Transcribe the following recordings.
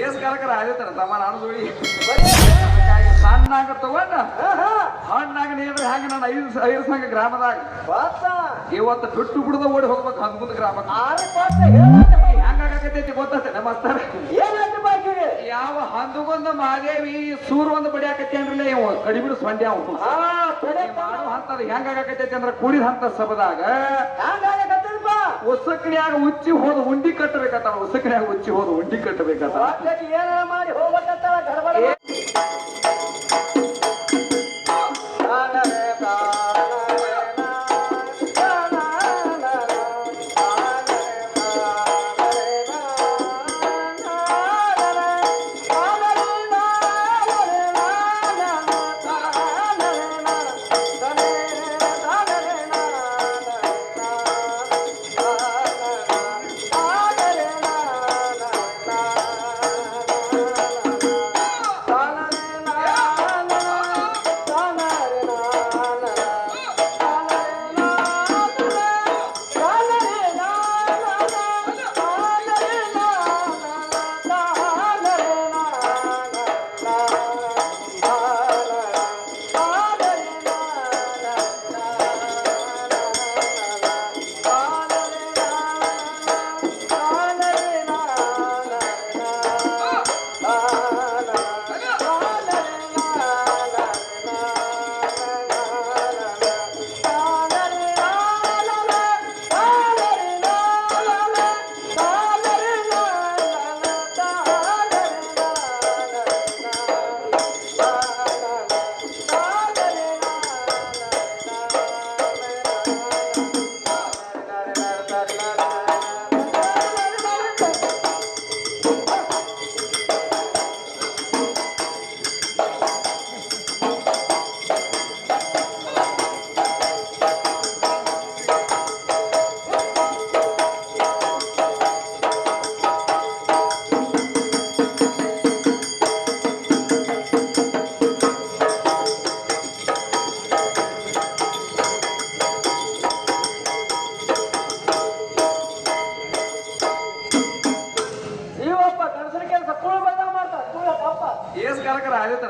ಏಸ್ ಕರಕರ ಆದಿತ್ತಾರ ತಮ್ಮ ನಾನು ಸಣ್ಣಾಗ ತಗೊಂಡ ಹಣ್ಣಾಗ ನಾನು ಐದು ಐದು ಸಂಘ ಗ್ರಾಮದಾಗ? ಇವತ್ತು ಬಿಟ್ಟು ಬಿಡದ ಓಡಿ ಹೋಗ್ಬೇಕು ಹಂದ್ಗುಂದ ಗ್ರಾಮಕ್ಕೆ. ಹೆಂಗಾಗತೈತಿ ಗೊತ್ತೈತೆ? ಮಾಸ್ತರ ಯಾವ ಹಂದುಗೊಂದ ಮಾದೇವಿ ಸೂರ್ ಒಂದು ಬಡಿಯಾಕತ್ತೇನ್ರಲ್ಲ ಇವ? ಕಡಿಬಿಡು ಸೊಂಡೆ ಹಂತದ ಹೆಂಗಾಗತೈತಿ ಅಂದ್ರ ಕುಡಿದ ಹಂತ ಸಬದಾಗ ಉಸಕನ್ಯಾಗ ಉಚ್ಚಿ ಹೋದ ಉಂಡಿ ಕಟ್ಟಬೇಕತ್ತ ಉಸಕನ್ಯಾಗ ಉಚ್ಚಿ ಹೋದ ಉಂಡಿ ಕಟ್ಟಬೇಕತ್ತ ಏನಾರ ಮಾಡಿ ಹೋಗ್ಬೇಕಂತಾಳ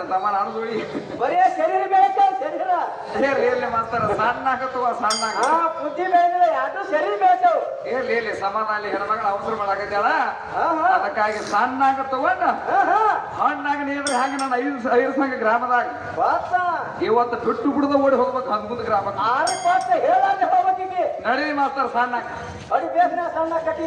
ಆದಿತ್ತಾರ ತಮ್ಮ ನಾನು ಜೋಡಿ ಬರೀ ಶರೀರ ಬೆಳಕ ಶರೀರ. ಏರ್ಲಿ ಏರ್ಲಿ ಮಾಸ್ತರ ಸಣ್ಣ ಆಗತ್ತವ ಸಣ್ಣ ಹಾ ಬುದ್ಧಿ ಬೆಳೆದ್ರೆ ಯಾರು ಶರೀರ ಬೆಳೆದವು ಏರ್ಲಿ ಏರ್ಲಿ ಸಮಾಧಾನ ಅಲ್ಲಿ ಹೆಣ್ಮಗಳ ಅವಸರ ಮಾಡಾಕತ್ತಾಳ ಅದಕ್ಕಾಗಿ ಸಣ್ಣ ಆಗ ತಗೊಂಡ ಹಾ ಹಾ. ಹಣ್ಣಾಗ ನೀದ್ರೆ ಹಾಗೆ ನಾನು ಐದು ಐದು ಸಂಘ ಗ್ರಾಮದಾಗ? ಇವತ್ತು ಬಿಟ್ಟು ಬಿಡದ ಓಡಿ ಹೋಗ್ಬೇಕು ಹಂದ್ಗುಂದ ಗ್ರಾಮಕ್ಕೆ. ಆರು ಪಾಪ ಹೇಳಾದ್ರೆ ಹೋಗ್ಬೇಕಿಗೆ. ನಡಿ ಮಾಸ್ತರ ಸಣ್ಣ. ಅಡಿ ಬೇಸನ ಸಣ್ಣ ಕಟ್ಟಿ.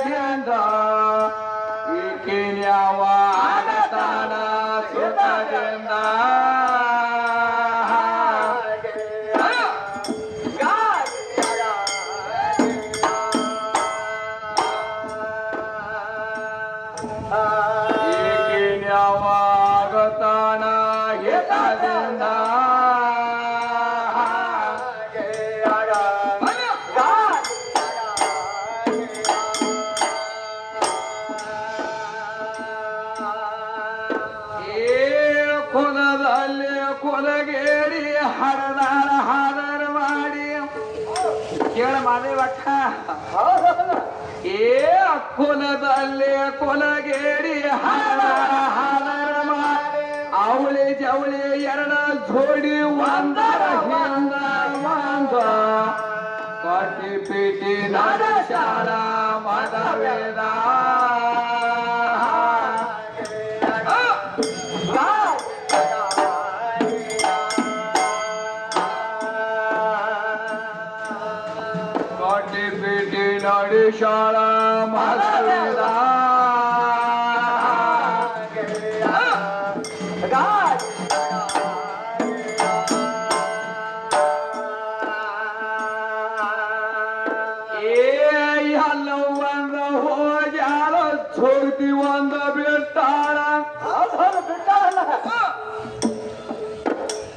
ಮಾದೇವಕ್ಕ ಹೌದೌದು ಏ ಕುಲದಲ್ಲಿ ಕೊಲಗೇಡಿ ಅವಳಿ ಜವಳಿ ಎರಡ ಜೋಡಿ ಒಂದರ ಹಿಂದ ಒಂದ ಕಟ್ಟಿ ಪಿಟಿ ನಡ ಮದವೇದ. ಕಟ್ಟಿ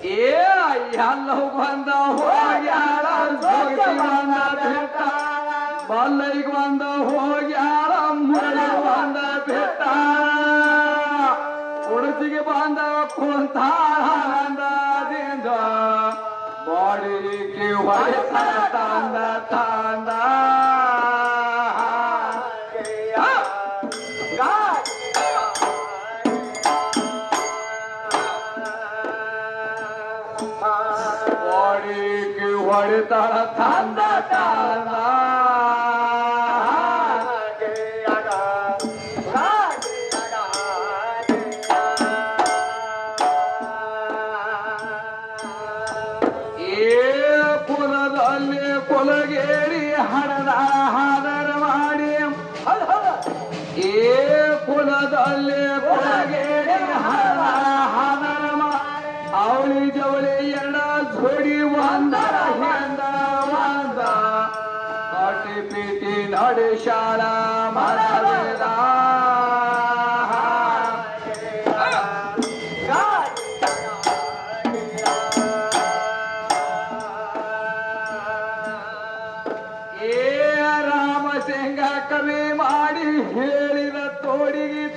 ಏ ಎಲ್ಲ ಬಂದ ಹೋಗ್ಯಾರ ಎಲ್ಲ ಬಂದ ಬಲ್ಲೈಗ್ ಬಂದ ಹೋಗ್ಯಾರ ಬಂದ ಬಿಟ್ಟಾಳ ಉಡುಚಿಗೆ ಬಂದ ಕುಂತಾಳ ಅಂದದಿಂದ ಬಾಡಿಗೆ ಹೊಡೆತ ತಂದ. ತಂದ ಬಾಡಿಗೆ ಹೊಡೆತಾಳ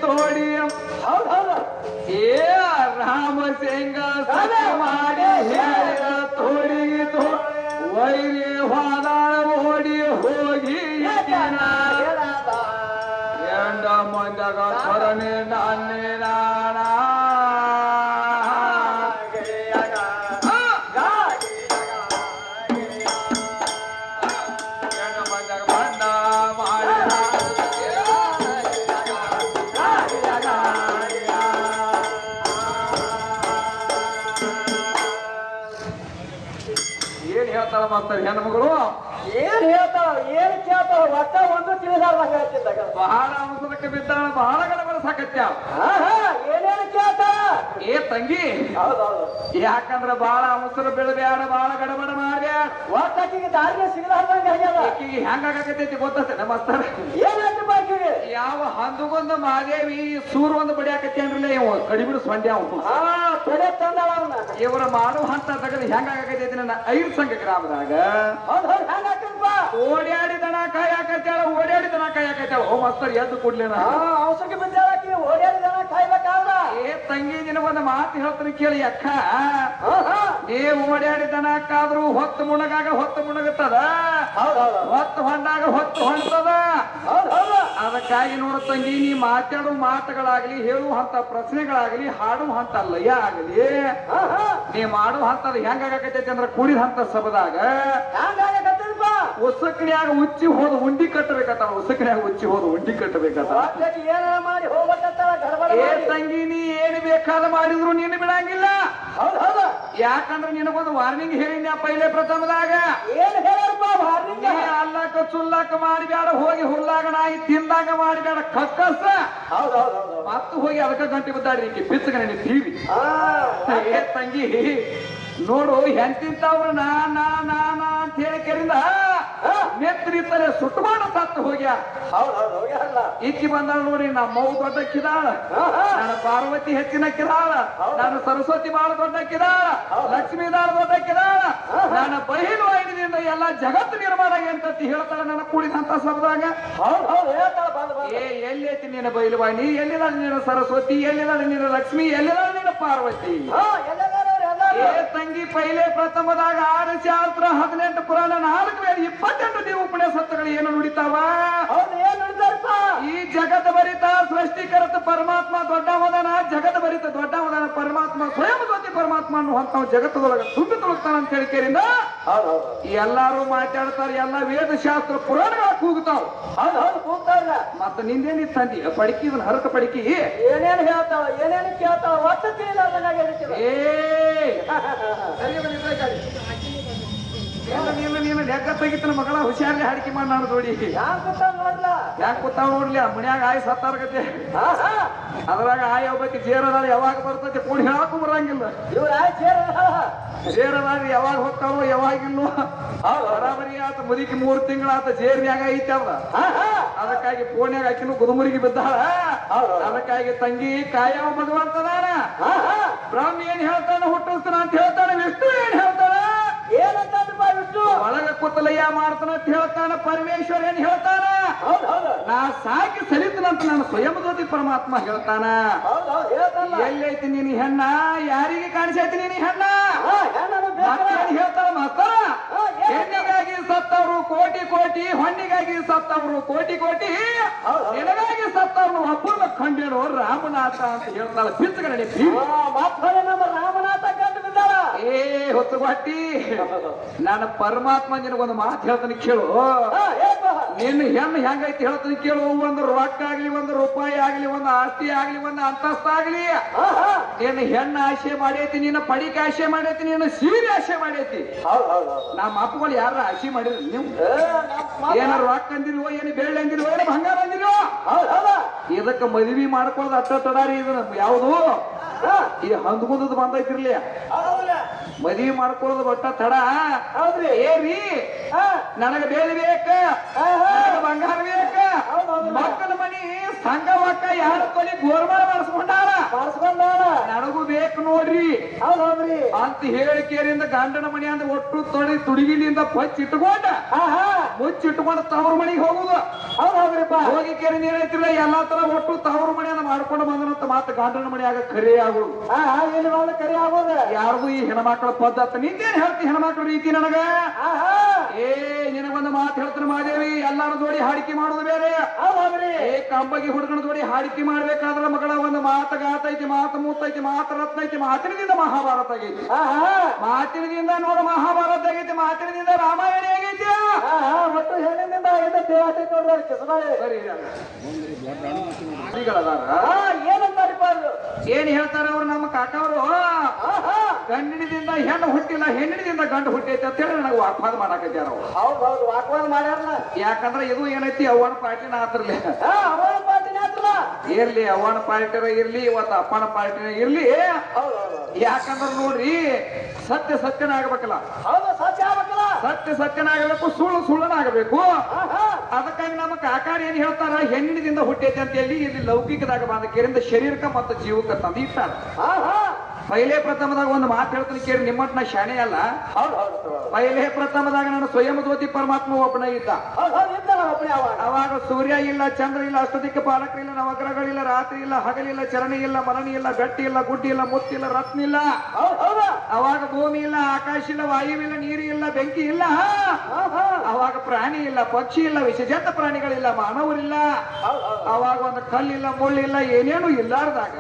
ತೋಡಿ ಏ ರಾಮ ಸಿಂಗ ಸಭೆ ಮಾಡಿ ಹೇಳಿದ ತೋಡಿಗಿ ತೋ ವೈರಿ ಹೋದಾಳ ಓಡಿ ಹೋಗಿ ದಿನ ಎಂಡ ಮಂದಗ ಸ್ವರನೆ ನಾನೇ ಮಾಡ್ತಾರೆ ಹೆಣ್ಮಗಳು ಏನ್ ಹೇಳ್ತಾ ಏನ್ ಕೇಳ್ತಾ ಒಟ್ಟ ಒಂದು ತಿಳಿದಾರ ಹೇಳ್ತಿದ್ದಾಗ ಬಹಳ ಅವಸರಕ್ಕೆ ಬಿದ್ದಾಳ ಬಹಳ ಗಡಬಡ ಸಾಕತ್ಯ. ಏನೇನು ಕೇಳ್ತಾ? ಏ ತಂಗಿ ಹೌದೌದು. ಯಾಕಂದ್ರ ಬಹಳ ಅವಸರ ಬೆಳದ್ಯಾಡ ಬಹಳ ಗಡಬಡ ಮಾಡಬೇಡ ಒಟ್ಟ ಆಕಿಗೆ ದಾರಿಗೆ ಸಿಗಲಾರ್ದಂಗ ಆಗ್ಯದ. ಆಕಿಗೆ ಹೆಂಗಾಗತೈತಿ ಗೊತ್ತೈತೆ ಏನಾಯ್ತು ಬಾಕಿಗೆ ಯಾವ ಹಂದುಗೊಂದು ಮಾದೇವಿ ಸೂರ್ ಒಂದು ಬಡಿಯಾಕತ್ತೇನ್ರಲ್ಲ ಇವ ಕಡಿಬಿಡು ಸೊಂಡ್ಯಾವ ಹಾ ತೊಡೆ ಅವನ್ನ ಇವರ ಮಾಡುವ ಹಂತ ತಗದು ಹೆಂಗಾಗತೈತಿ ನನ್ನ ಐದು ಸಂಘ ಗ್ರಾಮದಾಗ ಓಡ್ಯಾಡಿ ದನ ಕಾಯಾಕತ್ಯಾಳ ಓಡ್ಯಾಡಿ ದನ ಕಾಯಾಕತ್ಯಾಳ ಓ ಮಸ್ತರ್ ಎದ್ದು ಕೂಡ್ಲೇನ ಹಾ ಅವಸರಕ್ಕೆ ಬಿದ್ದಾಳಕಿ ಓಡ್ಯಾಡಿ ದನ ಕಾಯ್ಬೇಕಾದ್ರ ಏ ತಂಗಿ ನಿನಗೊಂದು ಮಾತು ಹೇಳ್ತೀನಿ ಕೇಳಿ ಅಕ್ಕ. ಹಾ ಹಾ. ನೀ ಓಡ್ಯಾಡಿ ದನ ಕಾದ್ರು ಹೊತ್ತು ಮುಣಗಾಗ ಹೊತ್ತು ಮುಣಗುತ್ತದ? ಹೊತ್ತು ಹೊಂಡಾಗ ಹೊತ್ತು ಹೌದ್. ಅದಕ್ಕಾಗಿ ನೋಡು ತಂಗಿ ನೀ ಮಾತಾಡೋ ಮಾತುಗಳಾಗಲಿ ಹೇಳುವಂತ ಪ್ರಶ್ನೆಗಳಾಗಲಿ ಹಾಡುವಂತ ಲಯ ಆಗಲಿ ನೀ ಮಾಡೋ ಹಂತದ ಹೆಂಗಾಗತೈತಿ ಅಂದ್ರ ಕೂಡಿದ ಹಂತ ಸಬದಾಗ ಉಸಕನ್ಯಾಗ ಉಚ್ಚಿ ಹೋದ ಉಂಡಿ ಕಟ್ಟಬೇಕತ್ತ ಉಸಕನ್ಯಾಗ ಉಚ್ಚಿ ಹೋದ ಉಂಡಿ ಕಟ್ಟಬೇಕತ್ತ ಏ ತಂಗಿ ನೀ ಬೇಕಾದ ಮಾಡಿದ್ರು ನೀನು ಬಿಡಂಗಿಲ್ಲ. ಹೌದ್ ಹೌದ್. ಯಾಕಂದ್ರೆ ನಿನಗೊಂದು ವಾರ್ನಿಂಗ್ ಹೇಳಿನ ಪೈಲೆ ಪ್ರಥಮದಾಗ. ಏನ್ ಹೇಳಪ್ಪ ವಾರ್ನಿಂಗ್ ಅಲ್ಲಕ್ಕ ಚುಲ್ಲಕ್ಕ ಹೋಗಿ ಹುಲ್ಲಾಗ ನಾಯಿ ತಿಂದಾಗ ಮಾಡಿಬ್ಯಾಡ ಕಕ್ಕಸ. ಹೌದ್ ಹೌದ್ ಮತ್ತು ಹೋಗಿ ಅದಕ್ಕ ಗಂಟೆ ಬಿದ್ದಾಡ್ರಿ ನಿಂಗೆ ಬಿಚ್ಚಗ ನೀನು ತೀರಿ ಹಾ ಏ ತಂಗಿ ನೋಡು ಹೆಂಗ್ ನಾ ನಾ ನಾ ನಾ ಅಂತ ಹೇಳಿ ಕೆರಿಂದ ತಲೆ ಸುಟ್ಟಮಾಡ ಸತ್ತು ಹೋಗ್ಯಾರಲ್ಲ. ಈಕಿ ಬಂದಾಳ ನೋಡಿ ನಮ್ಮ ಮೌ ದೊಡ್ಡ ಕಿದಾಳ. ನಾನು ಪಾರ್ವತಿ ಹೆಚ್ಚಿನ ಕಿದಾಳ. ನಾನು ಸರಸ್ವತಿ ಬಾಳ ದೊಡ್ಡ ಕಿದಾಳ. ಲಕ್ಷ್ಮೀ ದಾಳ ದೊಡ್ಡ ಕಿದಾಳ. ನಾನು ಬಹಿಲು ಐಡಿನಿಂದ ಎಲ್ಲ ಜಗತ್ತು ನಿರ್ಮಾಣ ಅಂತ ಹೇಳ್ತಾಳೆ ನನ್ನ ಕೂಡಿದಂತ ಶಬ್ದಾಗ ಏ ಎಲ್ಲೈತಿ ನಿನ್ನ ಬೈಲುವಾಣಿ ಎಲ್ಲಿದಾಳೆ ನಿನ್ನ ಸರಸ್ವತಿ? ಎಲ್ಲಿದಾಳೆ ನಿನ್ನ ಲಕ್ಷ್ಮಿ? ಎಲ್ಲಿದಾಳೆ ನಿನ್ನ ಪಾರ್ವತಿ? ತಂಗಿ ಪೈಲೆ ಪ್ರಥಮದಾಗ ಆರು ಶಾಸ್ತ್ರ ಹದಿನೆಂಟು ಪುರಾಣ ನಾಲ್ಕು ಇಪ್ಪತ್ತೆಂಟು ನೀವು ನುಡಿತಾವ? ಹೌದು. ಏನ್ ನುಡಿತಾರಪ್ಪ ಈ ಜಗತ್ ಭರಿತ ಸೃಷ್ಟಿಕರತ ಪರಮಾತ್ಮ ದೊಡ್ಡವದನ ಜಗತ್ ಭರಿತ ದೊಡ್ಡವದನ ಪರಮಾತ್ಮ ಸ್ವಯಂ ಜ್ಯೋತಿ ಪರಮಾತ್ಮ ಅನ್ನುವಂತ ಜಗತ್ತದೊಳಗ ತುಂಬಿ ತುಳುಕ್ತಾನ ಅಂತ ಹೇಳಿಕೆರಿಂದ ಎಲ್ಲಾರು ಮಾತಾಡ್ತಾರ ಎಲ್ಲ ವೇದ ಶಾಸ್ತ್ರ ಪುರಾಣಗಳ ಕೂಗ್ತಾವ. ಹೌದು ಹೌದು ಕೂಗ್ತಾರ ಮತ್ತ ನಿಂದೇನಿ ತಂದಿ ಪಡಿಕಿ ಇದನ್ನ ಹರಕ ಪಡಿಕಿ? ಏನೇನು ಹೇಳ್ತಾವ ಏನೇನು ಕೇಳ್ತಾವ ಒಟ್ಟು ತಿಳಿಲಾರ್ದಂಗಾಗಿ ಹೇಳ್ತಿದ್ರು. ಏ ಸರಿ ಬನ್ನಿ, ಇದ್ರಾಗ ಗಾಡಿ. ಇಲ್ಲ, ನೀನು ನೀನು ಲೆಕ್ಕ ತೆಗಿತನ ಮಗಳ ಹುಷಾರ್ಲಿ ಹಾಡಿಕೆ ಮಾಡಿ ನಾನು ನೋಡಿ. ಯಾಕೆ ಕೂತಾವ್ ನೋಡ್ಲ? ಯಾಕೆ ಕೂತಾವ ನೋಡ್ಲಿ ಆ ಮನ್ಯಾಗ ಆಯ್ ಸತ್ತಾರ್ಗತೆ ಅದ್ರಾಗ ಆಯ್ ಒಬ್ಬಕ್ಕೆ ಜೇರದಾಳ ಯಾವಾಗ ಬರ್ತೈತೆ ಕೂಡಿ ಹೇಳಕ್ಕೂ ಬರಂಗಿಲ್ಲ. ಇವ್ರ ಆಯ್ತು ಸೇರ ಜೇರದಾಳ ಯಾವಾಗ ಹೋಗ್ತಾವೋ ಯಾವಾಗಿಲ್ಲೋ. ಬರಾಬರಿ ಆತ ಮುದಿకి ಮೂರು ತಿಂಗಳಾತ ಜೇರ್ನ್ಯಾಗ ಐತೆ ಅವ. ಅದಕ್ಕಾಗಿ ಫೋನ್ಯಾಗ ಆಕಿನು ಗುದುಮುರಿಗೆ ಬಿದ್ದಾಳ. ಅದಕ್ಕಾಗಿ ತಂಗಿ ಕಾಯವ ಭಗವಂತದಾನ ಹಾ ಹಾ. ಬ್ರಹ್ಮ ಏನ್ ಹೇಳ್ತಾನ ಹುಟ್ಟಿಸ್ತಾನ ಅಂತ ಹೇಳ್ತಾನೆ ವಿಷ್ಣು ಏನ್ ಹೇಳ್ತಾನ? ಏನಂತ ಒಳಗ ಕುತಲಯ್ಯ ಮಾಡ್ತಾನ ಅಂತ ಹೇಳ್ತಾನ ಪರಮೇಶ್ವರ ಏನ್ ಹೇಳ್ತಾನ? ನಾ ಸಾಕಿ ಸಲಿತನಂತ ನಾನು ಸ್ವಯಂ ಜ್ಯೋತಿ ಪರಮಾತ್ಮ ಹೇಳ್ತಾನ. ಎಲ್ಲೈತಿ ನೀನು ಹೆಣ್ಣ? ಯಾರಿಗೆ ಕಾಣಿಸೈತಿ ನೀನು ಹೆಣ್ಣ? ಮತ್ತೇನ್ ಹೇಳ್ತಾರ ಮಾಸ್ತರ ಹೆಣ್ಣಿಗಾಗಿ ಸತ್ತವ್ರು ಕೋಟಿ ಕೋಟಿ ಹೊಣ್ಣಿಗಾಗಿ ಸತ್ತವರು ಕೋಟಿ ಕೋಟಿ. ನಿನಗಾಗಿ ಸತ್ತವ್ರು ಒಬ್ಬನ ಕಂಡಿರೋ ರಾಮನಾಥ ಅಂತ ಹೇಳ್ತಾಳ. ಮತ್ತ್ ನಮ್ಮ ಬಿದ್ದಾಳ ಏ ಹೊತ್ತುಗೊಟ್ಟಿ ನಾನು ಪರಮಾತ್ಮ ನಿನಗೊಂದು ಮಾತು ಹೇಳ್ತೀನಿ ಕೇಳು. ನಿನ್ನ ಹೆಣ್ಣು ಹೆಂಗೈತಿ ಹೇಳ್ತೀನಿ ಕೇಳು. ಒಂದು ರೊಕ್ಕ ಆಗ್ಲಿ ಒಂದು ರೂಪಾಯಿ ಆಗ್ಲಿ ಒಂದು ಆಸ್ತಿ ಆಗ್ಲಿ ಒಂದು ಅಂತಸ್ತ ಆಗ್ಲಿ. ನಿನ್ನ ಹೆಣ್ಣು ಆಶೆ ಮಾಡೈತಿ ನಿನ್ನ ಪಡಿಕೆ ಆಶೆ ಮಾಡೈತಿ ನಿನ್ನ ಸೀರೆ ಆಶೆ ಮಾಡೈತಿ. ಹೌದು ಹೌದು ಹೌದು. ನಮ್ಮ ಅಪ್ಪಗಳು ಯಾರ ಆಶೆ ಮಾಡಿದ್ರು ನೀವು? ಏನಾರು ರೊಕ್ಕ ಅಂದಿರುವ ಏನು ಬೆಳ್ಳಿ ಅಂದಿರುವ ಏನು ಬಂಗಾರ ಅಂದಿರುವ ಇದಕ್ಕ ಮದ್ವಿ ಮಾಡ್ಕೊಳ್ಳೋದು ಅಟ್ಟ ತಡಾರಿ ಇದು ಯಾವುದು? ಈ ಹಂದ್ಕೊಂಡದ್ ಬಂದೈತಿರ್ಲಿ ಮದ್ವಿ ಮಾಡ್ಕೊಳ್ಳೋದು ಒಟ್ಟ ತಡ. ಹೌದ್ರಿ. ಏರಿ ನನಗ ಬೇಲಿ ಬೇಕ. ಬಂಗಾರ ಬೇಕ. ಮಕ್ಕಳ ಮನಿ ಸಂಘ ಮಕ್ಕ ಯಾರ ಕೊಲಿ ಗೋರ್ಮಾರ ಮಾಡಿಸ್ಕೊಂಡಾರ ಮಾಡಿಸ್ಕೊಂಡಾರ ನನಗೂ ಬೇಕು ನೋಡ್ರಿ. ಹೌದು ಹೌದ್ರಿ. ಅಂತ ಹೇಳಿಕೆಯಿಂದ ಗಂಡನ ಮನಿ ಅಂದ್ರೆ ಒಟ್ಟು ತೊಡಿ ತುಡುಗಿಲಿಂದ ಪಚ್ಚಿಟ್ಟುಕೊಂಡ ಇಟ್ಕೊಂಡ. ಹಾ. ಮುಚ್ಚಿಟ್ಕೊಂಡು ತವ್ರ ಮನೆಗೆ ಹೋಗುದು. ಹೌದು ಹೌದ್ರಿಪ್ಪ ಹೋಗಿ ಕೇರಿ ನೀರ್ ಐತಿಲ್ಲ ಎಲ್ಲಾ ತರ ಒಟ್ಟು ತವ್ರ ಮನೆಯನ್ನ ಮಾಡ್ಕೊಂಡು ಬಂದನಂತ ಮಾತು ಗಂಡನ ಮನೆಯಾಗ ಕರೆ ಆಗುದು. ಏನು ಮಾಡ ಕರೆ ಆಗೋದ? ಯಾರಿಗೂ ಈ ಹೆಣ್ಮಕ್ಳ ಪದ್ಧತಿ? ನಿಂತೇನ್ ಹೇಳ್ತಿ ಹೆಣ್ಮಕ್ಳ ರೀತಿ ನನಗ? ಏ ನಿನಗೊಂದು ಮಾತು ಹೇಳ್ತೀನಿ ಮಾದೇವಿ. ಎಲ್ಲಾರು ಜೋಡಿ ಹಾಡಿಕೆ ಮಾಡೋದು ಬೇರೆ. ಏ ಕಂಬಗಿ ಹುಡುಗನ ಜೋಡಿ ಹಾಡಿಕೆ ಮಾಡ್ಬೇಕಾದ್ರ ಮಗಳ ಒಂದು ಮಾತ ಗಾತ ಐತಿ ಮಾತು ಮೂತೈತಿ ಮಾತು ರತ್ನ ಐತಿ ಮಾತಿನದಿಂದ ಮಹಾಭಾರತ ಆಗೈತಿ. ಮಾತಿನದಿಂದ ನೋಡು ಮಹಾಭಾರತ ನೋಡ್ರಿ ಸರಿ ಏನಂತಾರಿಪ್ಪ ಏನ್ ಹೇಳ್ತಾರ ಅವ್ರು ನಮ್ಮ ಕಾಕವರು? ಗಂಡಿನಿಂದ ಹೆಣ್ಣು ಹುಟ್ಟಿಲ್ಲ ಹೆಣ್ಣಿನಿಂದ ಗಂಡು ಹುಟ್ಟೈತೆ ಅಂತ ಹೇಳಿ ನನಗೆ ವಾಕ್ವಾದ ಮಾಡಾಕತ್ಯಾರ ಅವ್ರು. ಹೌದು ಹೌದು ವಾಕ್ವಾದ ಮಾಡ್ಯಾರಲ್ಲ. ಯಾಕಂದ್ರೆ ಇದು ಏನೈತಿ ಅವನ ಪಾರ್ಟಿನ ಆತ್ರಲಿ. ಪಾಟಿನ ಆತ್ರಲ್ಲ ಇರ್ಲಿ ಅವನ ಪಾರ್ಟಿನ ಇರ್ಲಿ ಇವತ್ತು ಅಪ್ಪನ ಪಾರ್ಟಿನ ಇರ್ಲಿ. ಯಾಕಂದ್ರ ನೋಡ್ರಿ ಸತ್ಯ ಸತ್ಯನ ಆಗ್ಬೇಕಲ್ಲ. ಹೌದು ಸತ್ಯ ಆಗ್ಬೇಕಲ್ಲ. ಸತ್ಯ ಸತ್ಯನಾಗಬೇಕು ಸುಳ್ಳು ಸುಳ್ಳನ ಆಗಬೇಕು. ಅದಕ್ಕಾಗಿ ನಮ್ಮ ಕಾಕಾರ ಏನ್ ಹೇಳ್ತಾರ? ಹೆಣ್ಣಿನಿಂದ ಹುಟ್ಟೈತೆ ಅಂತ ಹೇಳಿ ಇಲ್ಲಿ ಲೌಕಿಕದಾಗ ಬಂದ ಕೇರಿಂದ ಶರೀರಕ್ಕ ಮತ್ತು ಜೀವಕ್ಕ ತಂದಿರ್ತಾರ ಪೈಲೆ ಪ್ರಥಮದಾಗ ಒಂದು ಮಾತು ಹೇಳ್ತೀನಿ ಕೇಳಿ ನಿಮ್ಮಟ್ ನಾ ಶಾಣೆ ಅಲ್ಲ. ಪೈಲೆ ಪ್ರಥಮದಾಗ ನಾನು ಸ್ವಯಂ ಜ್ಯೋತಿ ಪರಮಾತ್ಮ ಒಬ್ಬನ ಇದ್ದ. ಅವಾಗ. ಸೂರ್ಯ ಇಲ್ಲ ಚಂದ್ರ ಇಲ್ಲ ಅಷ್ಟದಿಕ್ಕ ಪಾಲಕರಿಲ್ಲ ನವಗ್ರಹಗಳಿಲ್ಲ ರಾತ್ರಿ ಇಲ್ಲ ಹಗಲಿಲ್ಲ ಚರಣಿ ಇಲ್ಲ ಮರಣಿ ಇಲ್ಲ ಬೆಟ್ಟ ಇಲ್ಲ ಗುಡ್ಡಿ ಇಲ್ಲ ಮುತ್ತಿಲ್ಲ ರತ್ನ ಇಲ್ಲ. ಅವಾಗ ಭೂಮಿ ಇಲ್ಲ ಆಕಾಶ ಇಲ್ಲ ವಾಯು ಇಲ್ಲ ನೀರು ಇಲ್ಲ ಬೆಂಕಿ ಇಲ್ಲ. ಅವಾಗ ಪ್ರಾಣಿ ಇಲ್ಲ ಪಕ್ಷಿ ಇಲ್ಲ ವಿಷಜಂತ ಪ್ರಾಣಿಗಳಿಲ್ಲ ಮಾನವರಿಲ್ಲ. ಅವಾಗ ಒಂದು ಕಲ್ಲಿಲ್ಲ ಮುಳ್ಳಿಲ್ಲ ಏನೇನು ಇಲ್ಲಾರ್ದಾಗ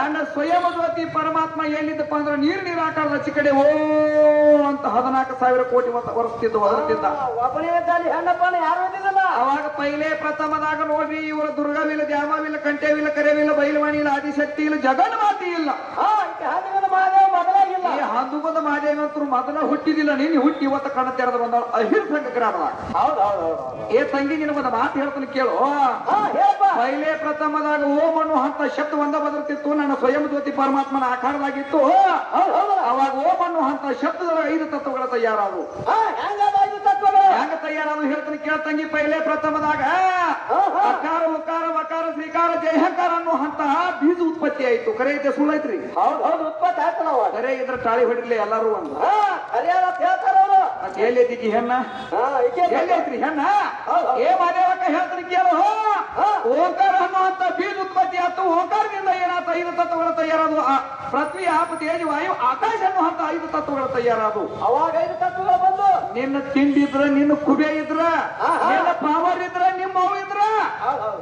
ನನ್ನ ಸ್ವಯಂ ಜ್ಯೋತಿ ಪರಮಾತ್ಮ ಎಲ್ಲಿದ್ದಪ್ಪ ಅಂದ್ರೆ ನೀರು ನೀರಾಕಾರದ ಆಚೆ ಕಡೆ ಓ ಅಂತ ಹದಿನಾಲ್ಕು ಸಾವಿರ ಕೋಟಿ ಹೊರಸ್ತಿದ್ದು ಒದರ್ತಿದ್ದ. ಹಾ, ಒಬ್ಬನೇ ಯಾರು ಅವಾಗ ಪೈಲೆ ಪ್ರಥಮದಾಗ ನೋಡ್ರಿ ಇವರು ದುರ್ಗವಿಲ್ಲ ದ್ಯಾಮವಿಲ್ಲ ಕಂಠವಿಲ್ಲ ಕರೆವಿಲ್ಲ ಬೈಲವಾಣಿ ಇಲ್ಲ ಆದಿಶಕ್ತಿ ಇಲ್ಲ ಜಗನ್ಮಾತಿ ಇಲ್ಲ ಹಾ ಈಕೆ ಹಣ್ಣಿನ ಮಾದೇವ ಹಂದುಗೊಂದ ಮಾದೇವಂತರು ಮೊದಲ ಹುಟ್ಟಿದಿಲ್ಲ. ನೀನು ಹುಟ್ಟಿ ಇವತ್ತ ಕಣ ತೆರೆದ ಬಂದ ಅಹಿರ್ ಸಂಘ ಗ್ರಾಮದಾಗ ಏ ತಂಗಿ ನಿನಗೊಂದು ಮಾತು ಹೇಳ್ತಾನೆ ಕೇಳು. ಪೈಲೆ ಪ್ರಥಮದಾಗ ಓಂ ಅನ್ನೋ ಹಂತ ಶಬ್ದ ಒಂದ ಬದರ್ತಿತ್ತು. ನನ್ನ ಸ್ವಯಂ ಜ್ಯೋತಿ ಪರಮಾತ್ಮನ ಆಕಾರದಾಗಿತ್ತು ಅವಾಗ ಓಂ ಅನ್ನೋ ಹಂತ ಶಬ್ದದ ಐದು ತತ್ವಗಳ ತಯಾರಾದವು. ಹೆಂಗ ತಯಾರಾದ್ರು ಹೇಳ್ತಾನೆ ಕೇಳ್ತಂಗಿ ಪೈಲೆ ಪ್ರಥಮದಾಗ. ಅಕಾರ ಉಕಾರ ಶ್ರೀಕಾರ ಜಯಹಕಾರ ಅನ್ನೋ ಅಂತ ಬೀಜ ಉತ್ಪತ್ತಿ ಆಯ್ತು. ಕರೆ ಇದೆ ಸುಳ್ಳೈತ್ರಿ ಹೌದು ಹೌದು ಉತ್ಪತ್ತಿ ಅವಾಗ. ಕರೆ ಇದ್ರ ತಾಳಿ ಹೊಡಿಲಿ ಎಲ್ಲಾರು ಒಂದು ಹೇಳ್ತಾರ ಅವರು. ಎಲ್ಲೈತಿ ಹೆಣ್ಣ? ಎಲ್ಲೈತ್ರಿ ಹೆಣ್ಣ. ಏ ಮಾದೇವಕ್ಕ ಹೇಳ್ತಾನೆ ಕೇಳು. ಓಂಕಾರ ಅನ್ನೋ ಅಂತ ಬೀಜ ಉತ್ಪತ್ತಿ ಆಯ್ತು. ಓಂಕಾರದಿಂದ ಏನಾತ ಐದು ತತ್ವಗಳು ತಯಾರಾದವು. ಆ ಪೃಥ್ವಿ ಆಪ ತೇಜ ವಾಯು ಆಕಾಶ ಅನ್ನೋ ಅಂತ ಐದು ತತ್ವಗಳು ತಯಾರಾದವು. ಅವಾಗ ಐದು ತತ್ವಗಳು ಬಂದು. ನಿನ್ನ ತಿಂಡಿ ಇದ್ರ ನಿನ್ನ ಕುಬೆ ಇದ್ರ. ನಿನ್ನ ಪಾವರ್ ಇದ್ರ ನಿಮ್ಮ ಇದ್ರ.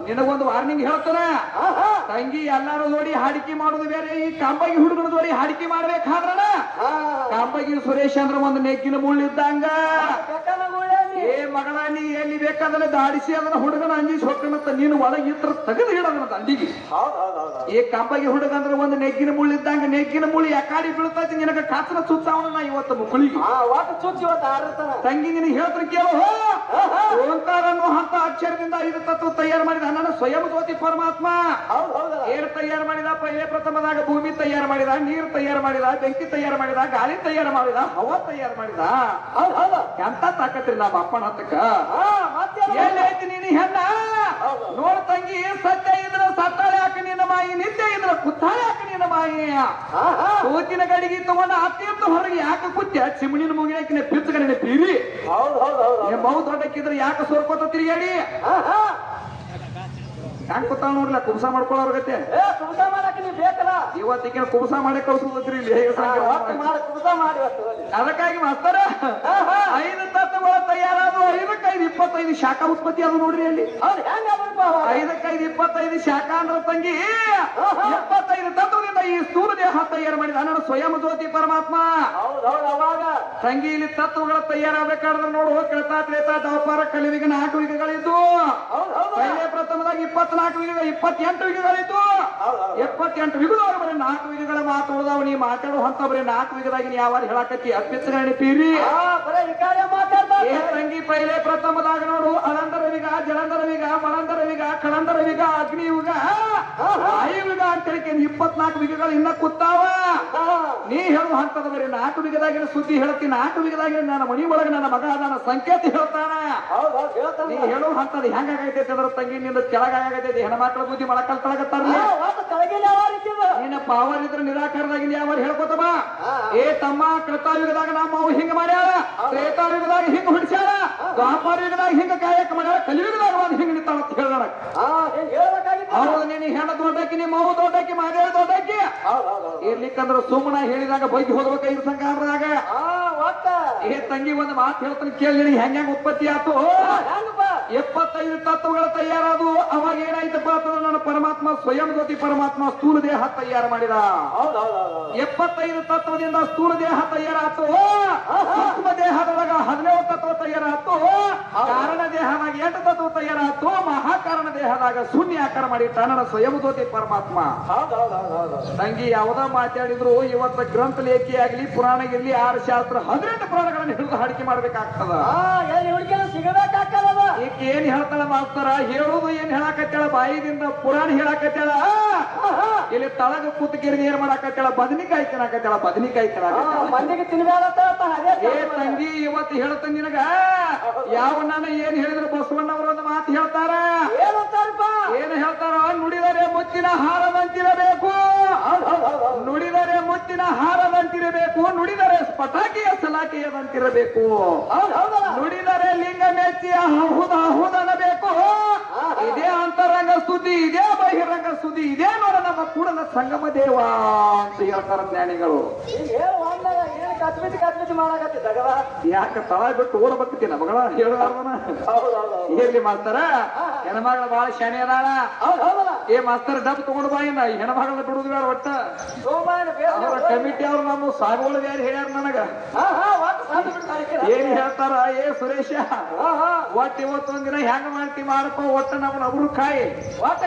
ನಿನಗೊಂದು ವಾರ್ನಿಂಗ್ ಹೇಳ್ತಾನ. ತಂಗಿ ಎಲ್ಲಾರು ನೋಡಿ ಹಾಡಿಕೆ ಮಾಡುದು ಬೇರೆ ಈ ಕಾಂಬಗಿ ಹುಡುಗರು ನೋಡಿ ಹಾಡಿಕೆ ಮಾಡ್ಬೇಕಾದ್ರಣ. ಕಾಂಬಗಿ ಸುರೇಶ್ ಅಂದ್ರ ಒಂದು ನೆಕ್ಕಿನ ಮುಳ್ಳಿದ್ದಂಗ. ಏ ಮಗಳ ನೀ ಎಲ್ಲಿ ಬೇಕಾದ್ರೆ ದಾಡಿಸಿ ಅದನ್ನ ಹುಡುಗನ ಅಂಜಿಸಿ ಹೊಕ್ಕಣತ್ತ ನೀನು ಒಳಗೆ ಇತ್ರ ತೆಗೆದು ಹಿಡದನ ದಂಡಿಗೆ ಏ ಕಂಬಗೆ ಹುಡುಗ ಅಂದ್ರೆ ಒಂದು ನೆಗ್ಗಿನ ಮುಳ್ಳಿದ್ದಂಗ ನೆಗ್ಗಿನ ಮುಳ್ಳಿ ಯಾಕಾಡಿ ಬೀಳ್ತೈತಿ ನಿನಗ ಕಾಸನ ಸುತ್ತಾವಣ ನಾ ಇವತ್ತು ಮುಗುಳಿಗೆ ಚುಚ್ಚಿ. ತಂಗಿ ನಿನಗೆ ಹೇಳ್ತಾರೆ ಕೇಳು. ಓಂಕಾರ ಅನ್ನೋ ಅಂತ ಅಕ್ಷರದಿಂದ ಐದು ತತ್ವ ತಯಾರು ಮಾಡಿದ ನನ್ನ ಸ್ವಯಂ ಜ್ಯೋತಿ ಪರಮಾತ್ಮ. ಏರ್ ತಯಾರು ಮಾಡಿದ ಪहिले ಪ್ರಥಮದಾಗ ಭೂಮಿ ತಯಾರು ಮಾಡಿದ ನೀರು ತಯಾರು ಮಾಡಿದ ಬೆಂಕಿ ತಯಾರು ಮಾಡಿದ ಗಾಳಿ ತಯಾರು ಮಾಡಿದ ಹವಾ ತಯಾರು ಮಾಡಿದ ಹೌದ್ ಹೌದು. ಎಂತ ತಾಕತ್ರಿ ನಮ್ಮ ಅಪ್ಪನ ಮತ್ತೇನು? ಎಲ್ಲೈತಿ ನೀನು ಹೆಣ್ಣ. ನೋಡ್ ತಂಗಿ ಸತ್ಯ ಇದ್ರ ಸತ್ತಾಳೆ ಯಾಕ ನಿನ್ನ ಮಾಯಿ ನಿತ್ಯ ಇದ್ರ ಕುತ್ತಾಳೆ ಯಾಕ ನಿನ್ನ ಮಾಯಿ. ಕೂತಿನ ಗಡಿಗೆ ತಗೊಂಡ ಅತ್ಯಂತ ಹೊರಗೆ ಯಾಕೆ ಕುತ್ಯ? ಚಿಮಣಿನ ಮುಗಿನ ಪಿಚ್ಚಗನೆ ಪೀರಿ ಹೌದ್ ಹೌದ್ ಹೌದು ಮೌ ದೊಡ್ಡಕ್ಕಿದ್ರೆ ಯಾಕೆ ಸೋರ್ಕೋತ ತಿರುಗಾಡಿ ಹ್ಯಾಂಗ ಕೂತಾಳ ನೋಡ್ಲ ಕುಬ್ಸ ಮಾಡ್ಕೊಳ್ಳೋರ್ಗತ್ತೆ ಏ, ಕುಬ್ಸ ಮಾಡಕ್ಕೆ ನೀ ಬೇಕಲ್ಲ? ಇವತ್ತಿಗೆ ಕುಬ್ಸ ಮಾಡಿ ಕಳ್ಸೋದ್ರಿ ಇಲ್ಲಿ ಹೇಗೆ ಹಾ, ಸಂಖ್ಯೆ ಒಟ್ಟು ಮಾಡಿ ಕುಬ್ಸ ಮಾಡಿ ಇವತ್ತು ಹೋಗ್ಲಿ. ಅದಕ್ಕಾಗಿ ಮಾಸ್ತರ. ಐದು ತತ್ವಗಳು ತಯಾರಾದವು ಐದಕ್ಕೈದು ಇಪ್ಪತ್ತೈದು ಶಾಖ ಉತ್ಪತ್ತಿ ಅದು ನೋಡ್ರಿ ಅಲ್ಲಿ ಹೌದು ಹೆಂಗ್? ಐದಕ್ಕೈದು ಇಪ್ಪತ್ತೈದು ಶಾಖ ಅಂದ್ರ ತಂಗಿ ಇಪ್ಪತ್ತೈದು ತತ್ವದಿಂದ ಈ ಸ್ಥೂಲ ದೇಹ ತಯಾರು ಮಾಡಿದ ನಾನು ಸ್ವಯಂ ಜ್ಯೋತಿ ಪರಮಾತ್ಮ ಹೌದು ಹೌದು ಅವಾಗ ತಂಗಿ ಇಲ್ಲಿ ತತ್ವಗಳ ತಯಾರಾಗಬೇಕಾದ್ರೆ ನೋಡು ಕೇಳ್ತಾ ತ್ರೇತಾ ದವಪಾರ ಕಲಿವಿಗೆ ನಾಲ್ಕು ವಿಧಗಳಿದ್ದು ಹೌದು ಹೌದು ಪೈಲೆ ಪ್ರಥಮದಾಗ ಇಪ್ಪತ್ನಾಲ್ಕು ವಿಧ ಇಪ್ಪತ್ತೆಂಟು ವಿಧಗಳಿದ್ದು ಎಪ್ಪತ್ತೆಂಟು ವಿಧದೊಳಗ ಬರೀ ನಾಲ್ಕು ವಿಧಗಳ ಮಾತು ಉಳಿದಾವ. ನೀ ಮಾತಾಡೋ ಅಂತ ಬರೀ ನಾಲ್ಕು ವಿಧದಾಗ ನೀ ಯಾವ ಹೇಳಕತ್ತಿ? ಅತ್ಯಂತ ನೆನಪೀರಿ. ತಂಗಿ ಪೈಲೆ ಪ್ರಥಮದಾಗ ನೋಡು. ಅಳಂದರವಿಗ ಜಲಂದರವಿಗ ಮಳಂದರವಿಗ ಕಳಂದರವಿಗ ಅಗ್ನಿಯುಗ. ಆಯುಗ ಅಂತ ಹೇಳಿ ಇಪ್ಪತ್ನಾಲ್ಕು ವಿಗಗಳು ಇನ್ನ ಕೂತಾವ. ನೀ ಹೇಳುವ ಹಂತದ ಬರೀ ನಾಲ್ಕು ವಿಗದಾಗಿನ ಸುದ್ದಿ ಹೇಳ್ತೀನಿ ನಾಲ್ಕು ವಿಗದಾಗಿನ ನನ್ನ ಮನಿ ಒಳಗೆ ನನ್ನ ಮಗ ನನ್ನ ಸಂಕೇತ ಹೇಳ್ತಾನ. ನೀ ಹೇಳುವ ಹಂತದ ಹೆಂಗಾಗೈತೆ ಅದ್ರ ತಂಗಿ ನಿಂದ ಕೆಳಗಾಗೈತೈತಿ ಹೆಣ್ಮಕ್ಳ ಬುದ್ಧಿ ಮೊಳಕಲ್ ಇದು? ನೀನ ಪವರ್ ಇದ್ರ ನಿರಾಕಾರದಾಗ ಯಾವ ಹೇಳ್ಕೊತ ಬಾ ಏ ತಮ್ಮ ಕೃತಾಯುಗದಾಗ ನಮ್ಮ ಅವು ಹಿಂಗ ಮಾಡ್ಯಾರ ತ್ರೇತಾಯುಗದಾಗ ಹಿಂಗ ಹುಡ್ಸ್ಯಾರ ವ್ಯಾಪಾರ ಯುಗದಾಗ ಹಿಂಗ ಕಾಯಕ ಮಾಡ್ಯಾರ ಕಲಿಯುಗದಾಗ ಒಂದು ಹಿಂಗ ನಿಂತಾಳ ಅಂತ ಹೇಳ್ದಾರ? ಹೌದು ನೀನು ಹೆಣ ದೊಡ್ಡಕ್ಕಿ ನಿಮ್ಮ ಅವು ದೊಡ್ಡಕ್ಕಿ ಮಾದೇವ ದೊಡ್ಡಕ್ಕಿ. ಇರ್ಲಿಕ್ಕಂದ್ರ ಸುಮ್ಮನ ಹೇಳಿದಾಗ ಬೈಕ್ ಹೋಗ್ಬೇಕ ಇದ್ರ ಆ ಒಟ್ಟ. ಏ ತಂಗಿ ಒಂದು ಮಾತು ಹೇಳ್ತಾನೆ ಕೇಳಿ ಹೆಂಗೆ ಹೆಂಗ ಉತ್ಪತ್ತಿ ಆತು? ಎಪ್ಪತ್ತೈದು ತತ್ವಗಳು ತಯಾರಾದವು. ಅವಾಗ ಏನಾಯ್ತಪ್ಪ ಅಂತಂದ್ರೆ ನನ್ನ ಪರಮಾತ್ಮ ಸ್ವಯಂ ಜ್ಯೋತಿ ಪರಮಾತ್ಮ ಸ್ಥೂಲ ದೇಹ ತಯಾರು ಮಾಡಿದ. ಎಪ್ಪತ್ತೈದು ತತ್ವದಿಂದ ಸ್ಥೂಲ ದೇಹ ತಯಾರಾತು. ಸೂಕ್ಷ್ಮ ದೇಹದೊಳಗ ಹದಿನೇಳು ತತ್ವ ತಯಾರಾತು. ಕಾರಣ ದೇಹದಾಗ ಎಂಟು ತತ್ವ ತಯಾರಾತು. ಮಹಾಕಾರಣ ದೇಹದಾಗ ಶೂನ್ಯ ಆಕಾರ ಮಾಡಿ ನನ್ನ ಸ್ವಯಂ ಜ್ಯೋತಿ ಪರಮಾತ್ಮ. ತಂಗಿ ಯಾವ್ದ ಮಾತಾಡಿದ್ರು ಇವತ್ತ ಗ್ರಂಥ ಲೇಖಿ ಆಗ್ಲಿ ಪುರಾಣ ಇರ್ಲಿ ಆರು ಶಾಸ್ತ್ರ ಹದಿನೆಂಟು ಪುರಾಣಗಳನ್ನು ಹಿಡಿದು ಹಾಡಿಕೆ ಮಾಡ್ಬೇಕಾಗ್ತದ. ಸಿಗಬೇಕಾಗ್ತದ? ಈಕೆ ಏನ್ ಹೇಳ್ತಾಳ ಮಾಸ್ತರ? ಹೇಳೋದು ಏನ್ ಹೇಳಾಕತ್ತಾಳ? ಬಾಯಿದಿಂದ ಪುರಾಣ ಹೇಳಾಕತ್ತಾಳ. ಇಲ್ಲಿ ತಳಗ ಕೂತ್ಕಿರಿ ಏನ್ ಮಾಡಾಕತ್ತಾಳ? ಬದನಿಕಾಯಿ ತಿನ್ನಾಕತ್ತಾಳ ಬದನಿಕಾಯಿ ಹೇಳ್ತಾನೆ, ಏ ತಂಗಿ ಇವತ್ತು ಹೇಳ್ತ ನಿನಗ. ಯಾವ ನಾನು ಏನ್ ಹೇಳಿದ್ರು ಬಸವಣ್ಣವರು ಒಂದು ಮಾತು ಹೇಳ್ತಾರ? ಏನು ಹೇಳ್ತಾರ? ನುಡಿದರೆ ಮುಚ್ಚಿನ ಹಾರ ಮಂಚಿರಬೇಕು. ನುಡಿದರೆ ಮುತ್ತಿನ ಹಾರದಂತಿರಬೇಕು ನುಡಿದರೆ ಪಟಾಕಿಯ ಸಲಾಕೆಯದಂತಿರಬೇಕು? ನುಡಿದರೆ ಲಿಂಗ ಮೆಚ್ಚಿಯ ಹುದ ಹುದನಬೇಕು ಇದೇ ಅಂತರಂಗ ಸ್ತುತಿ ಇದೇ ಬಹಿರಂಗ ಸ್ತುತಿ ಇದೇ ನೋಡ ನಮ್ಮ ಕೂಡಲ ಸಂಗಮ ದೇವ ಅಂತ ಹೇಳ್ತಾರ ಜ್ಞಾನಿಗಳು. ಯಾಕೆ ತಳ ಬಿಟ್ಟು ಓಡಬರ್ತೀನಿ ಮಗಳ? ಹೇಳುವಾರ್ವನ ಹೇಳಿ. ಎಲ್ಲಿ ಮಾಡ್ತಾರ ಹೆಣ್ಮಗಳ ಬಾಳ ಶಾಣೆ ಅದಾಳ? ಏ ಮಾಸ್ತರ್ ಡಬ್ ತಗೊಂಡ್ ಬಾ ಇನ್ನ. ಹೆಣ್ಮಗಳ ಬಿಡುದು ಬೇಡ ಒಟ್ಟ. ಕಮಿಟಿ ಅವ್ರು ನಮ್ಮ ಸಾಗುಗಳು ಯಾರು ಹೇಳ್ಯಾರ ನನಗ. ಏನ್ ಹೇಳ್ತಾರ? ಏ ಸುರೇಶ. ಒಟ್ಟು ಇವತ್ತೊಂದ್ ದಿನ ಹೆಂಗ ಮಾಡ್ತಿ ಮಾಡಪ್ಪ? ಒಟ್ಟ ನಮ್ಮನ್ನ ಅವರು ಕಾಯಿ ಒಟ್ಟು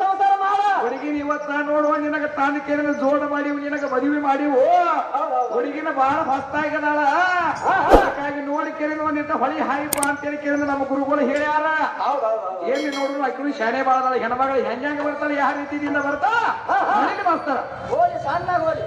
ಸಂಸಾರ ಮಾಡ. ಹುಡುಗಿನ ಇವತ್ತ ನೋಡುವ ನಿನಗ ತಾನು ಕೇಳಿದ ಜೋಡ ಮಾಡಿವು ನಿನಗ ಮದುವೆ ಮಾಡಿವು. ಹುಡುಗಿನ ಬಹಳ ಹೊಸ್ತಾಗಿದಾಳ ಹಾ, ಹಾ. ಅದಕ್ಕಾಗಿ ನೋಡಿ ಕೇಳಿದ ಒಂದಿಟ್ಟ ಹೊಳಿ ಹಾಯಿಪ ಅಂತೇಳಿ ಕೇಳಿದ ನಮ್ಮ ಗುರುಗಳು ಹೇಳ್ಯಾರ. ಎಲ್ಲಿ ನೋಡಿದ್ರು ಅಕ್ಕಿ ಶಾಣೆ ಬಾಳದಾಳ ಹೆಣ್ಮಗಳು ಹೆಂಗ ಬರ್ತಾಳೆ ಯಾವ ರೀತಿಯಿಂದ ಬರ್ತಾ ಬರ್ತಾರ ಹೋಗಿ ಸಣ್ಣಾಗ್ ಹೋಗಿ.